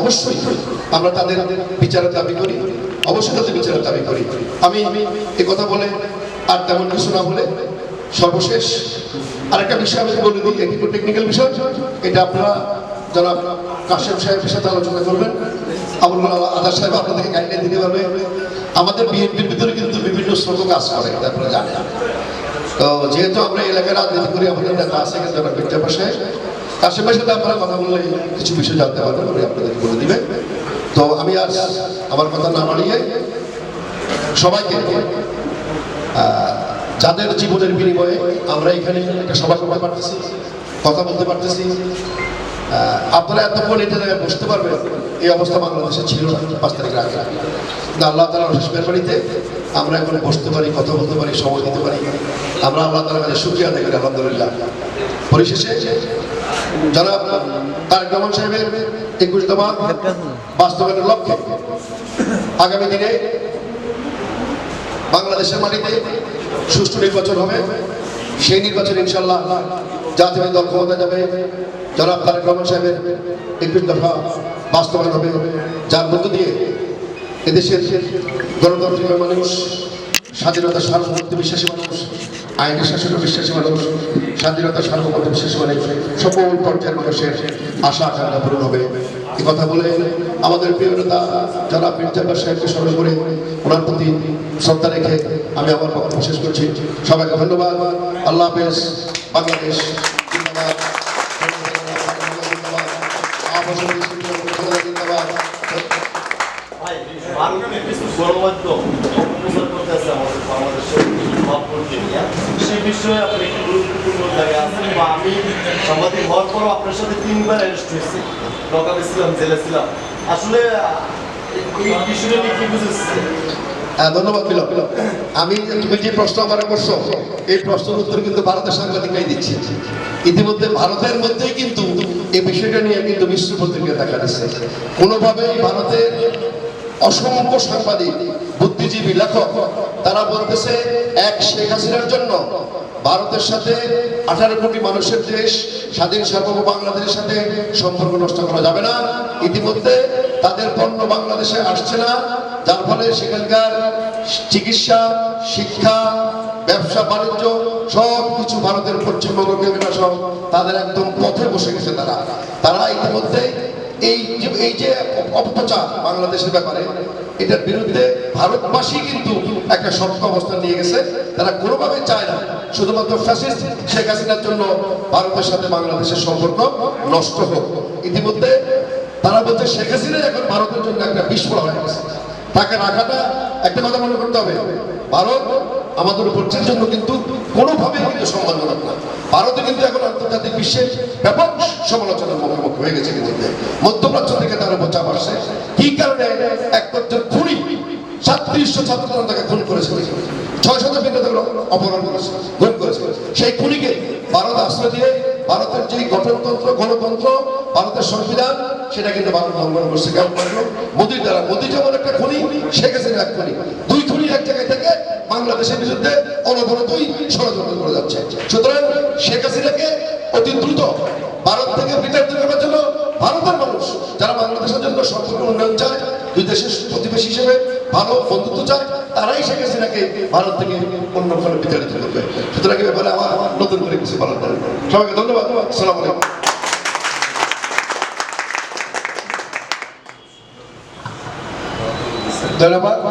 অবশ্যই আমরা তাদের বিচারের দাবি করি, অবশ্যই তাদের বিচারের দাবি করি। আমি এই কথা বলে আর তেমন কিছু না বলে সর্বশেষ আরেকটা বিষয় আমি বলে দিই, একটু টেকনিক্যাল বিষয়, এটা আপনারা যারা কাশেম সাহেবের সাথে আলোচনা করবেন। আবুল আদার সাহেব আপনাদেরকে গাইডলাইন দিতে পারবে। আমাদের বিএনপির ভিতরে কিন্তু বিভিন্ন স্রোত কাজ করে, এটা আপনারা জানেন। তো যেহেতু আমরা এলাকায় রাজনীতি করি, আমাদের নেতা আছে কিন্তু আমরা বিদ্যা পাশে কাশেমের আপনারা কথা বললে কিছু বিষয় জানতে পারবেন, উনি আপনাদের বলে দিবেন। তো আমি আর আমার কথা না বাড়িয়ে সবাইকে যাদের জীবনের বিনিময়ে আমরা এখানে একটা সভা করতে পারতেছি, কথা বলতে পারতেছি আপনারা এতক্ষণ এটা জায়গায় বসতে পারবেন, এই অবস্থা বাংলাদেশে ছিল পাঁচ আগে। কিন্তু আল্লাহ তালা শেষ বাড়িতে আমরা এখন বসতে পারি, কথা বলতে পারি, সময় দিতে পারি। আমরা আল্লাহ তালার কাছে সুখিয়া দেখি আলহামদুলিল্লাহ। পরিশেষে যারা তারেক রহমান সাহেবের একুশ বাস্তবায়নের লক্ষ্যে আগামী দিনে বাংলাদেশের মাটিতে সুষ্ঠু নির্বাচন হবে। সেই নির্বাচন ইনশাল্লাহ জাতীয় দল ক্ষমতা যাবে। জনাব তারেক রহমান সাহেবের একুশ দফা বাস্তবায়ন হবে। যার মধ্য দিয়ে এদেশের গণতান্ত্রিক মানুষ, স্বাধীনতা সার্বভৌমত্বে বিশ্বাসী মানুষ আইনের শাসনে বিশ্বাসী মানুষ স্বাধীনতা সার্বভৌমত্বে বিশ্বাসী মানুষ সকল পর্যায়ের মানুষের আশা আকাঙ্ক্ষা পূরণ হবে এ কথা বলে আমাদের প্রিয় নেতা যারা মির্জাব্বার সাহেবকে স্মরণ করে ওনার প্রতি শ্রদ্ধা রেখে আমি আমার বক্তব্য শেষ করছি সবাইকে ধন্যবাদ আল্লাহ হাফেজ বাংলাদেশ জিন্দাবাদ জিন্দাবাদ আবাসন জিন্দাবাদ ভাই, ভারতের কিছু আমি তুমি যে প্রশ্ন আমার করছ, এই প্রশ্নের উত্তর কিন্তু ভারতের সাংবাদিকরাই দিচ্ছে। ইতিমধ্যে ভারতের মধ্যেই কিন্তু এই বিষয়টা নিয়ে কিন্তু বিশ্ব পত্রিকা দেখা যাচ্ছে কোনোভাবেই ভারতের অসংখ্য সাংবাদিক, বুদ্ধিজীবী, লেখক। তারা বলতেছে, এক শেখ হাসিনার জন্য ভারতের সাথে আঠারো কোটি মানুষের দেশ, স্বাধীন সার্বভৌম বাংলাদেশের সাথে সম্পর্ক নষ্ট করা যাবে না। ইতিমধ্যে তাদের পণ্য বাংলাদেশে আসছে না। যার ফলে সেখানকার চিকিৎসা, শিক্ষা, ব্যবসা, বাণিজ্য সব কিছু ভারতের পশ্চিমবঙ্গ কেন্দ্র সহ তাদের একদম পথে বসে গেছে তারা। তারা ইতিমধ্যে এই যে এই যে অপপ্রচার বাংলাদেশের ব্যাপারে, এটার বিরুদ্ধে ভারতবাসী কিন্তু একটা শক্ত অবস্থান নিয়ে গেছে। তারা কোনোভাবে চায় না, শুধুমাত্র ফ্যাসিস্ট শেখ হাসিনার জন্য ভারতের সাথে বাংলাদেশের সম্পর্ক নষ্ট হোক। ইতিমধ্যে তারা বলছে, শেখ হাসিনা এখন ভারতের জন্য একটা বিস্ফোরণ হয়ে গেছে। তাকে রাখাটা একটা কথা মনে করতে হবে, ভারত আমাদের উপর জন্য কিন্তু কোনোভাবে কিন্তু সম্মানজনক না। ভারতে কিন্তু এখন আন্তর্জাতিক বিশ্বের ব্যাপক সমালোচনার মুখোমুখি হয়ে গেছে কিন্তু মধ্যপ্রাচ্য থেকে তার উপর চাপ আসছে। কি কারণে? এক একজন খুনি, সাতত্রিশশো ছাত্র তাকে খুন করেছে। ছয় শত বিন্দু অপহরণ করেছে গুম করেছে। সেই খুনিকে ভারত আশ্রয় দিয়ে ভারতের যে গঠনতন্ত্র, গণতন্ত্র, ভারতের সংবিধান, সেটা কিন্তু ভারত লঙ্ঘন করছে। কেমন করল মোদির দ্বারা, মোদি যেমন একটা খুনি শেখ হাসিনা এক খুনি। দুই খুনি এক জায়গায় থেকে বাংলাদেশের বিরুদ্ধে অনবরতই ষড়যন্ত্র করে যাচ্ছে। সুতরাং শেখ হাসিনাকে অতি দ্রুত ভারত থেকে বিতাড়িত করার জন্য ভারতের মানুষ, যারা বাংলাদেশের জন্য সম্পূর্ণ উন্নয়ন চায়, দুই দেশের প্রতিবেশী হিসেবে ভালো বন্ধুত্ব চায়, তারাই শেখ হাসিনাকে ভারত থেকে অন্য ফলে বিতাড়িত করবে। সুতরাং এই ব্যাপারে আমার নতুন করে কিছু করেন সবাইকে ধন্যবাদ। আসসালামু আলাইকুম। ধন্যবাদ।